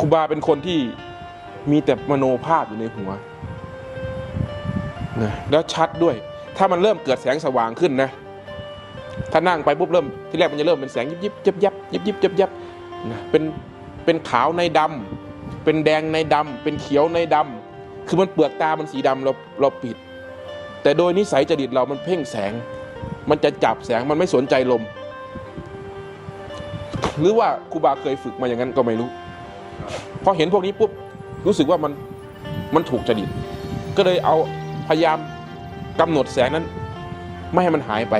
ครูบาเป็นคนที่มีแต่มโนภาพอยู่ในหัวนะแล้วชัดด้วย ถ้ามันเริ่มเกิดแสงสว่างขึ้นนะ ถ้านั่งไปปุ๊บเริ่ม ที่แรกมันจะเริ่มเป็นแสงยิบยิบยับยับยิบยิบยับยับนะเป็นเป็นขาวในดำเป็นแดงในดำเป็นเขียวในดำคือมันเปลือกตามันสีดำเราเราปิด แต่โดยนิสัยจริตเรามันเพ่งแสง มันจะจับแสงมันไม่สนใจลม หรือว่าครูบาเคยฝึกมาอย่างนั้นก็ไม่รู้ พอเห็นพวกนี้ปุ๊บรู้สึกว่ามันมันถูกจริตก็เลยเอาพยายามกำหนดแสงนั้น ไม่ให้มันหายไป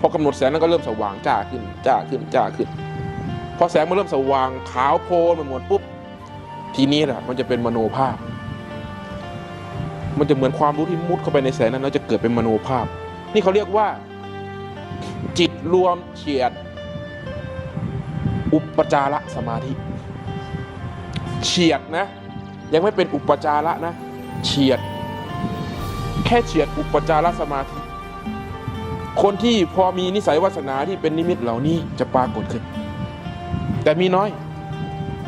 พอกำหนดแสงนั้นก็เริ่มสว่างจ้าขึ้นจ้าขึ้นจ้าขึ้น พอแสงมันเริ่มสว่างขาวโพลนมันหมดปุ๊บ ทีนี้แหละมันจะเป็นมโนภาพ มันจะเหมือนความรู้ที่มุดเข้าไปในแสงนั้นแล้วจะเกิดเป็นมโนภาพ นี่เขาเรียกว่า จิตรวมเฉียด อุปจาระสมาธิ เฉียดนะ ยังไม่เป็นอุปจาระนะเฉียด แค่เฉียดอุปจารสมาธิ คนที่พอมีนิสัยวาสนาที่เป็นนิมิตเหล่านี้จะปรากฏขึ้น แต่มีน้อย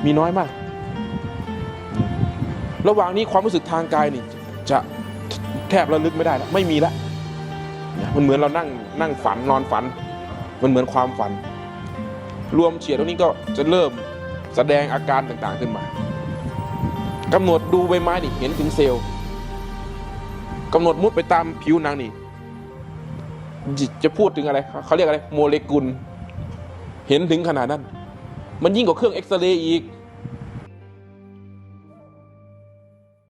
มีน้อยมาก ระหว่างนี้ความรู้สึกทางกายนี่จะแทบระลึกไม่ได้แล้วไม่มีแล้วมันเหมือนเรานั่งนั่งฝันนอนฝัน มันเหมือนความฝัน รวมเฉียดตรงนี้ก็จะเริ่มแสดงอาการต่างๆขึ้นมา กำหนดดูใบไม้นี่เห็นถึงเซลล์กำหนดมุดไปตามผิวหนังนี่จะจะพูดถึงอะไรเขาเรียกอะไรโมเลกุล เห็นถึงขนาดนั้น มันยิ่งกว่าเครื่องเอ็กซเรย์อีก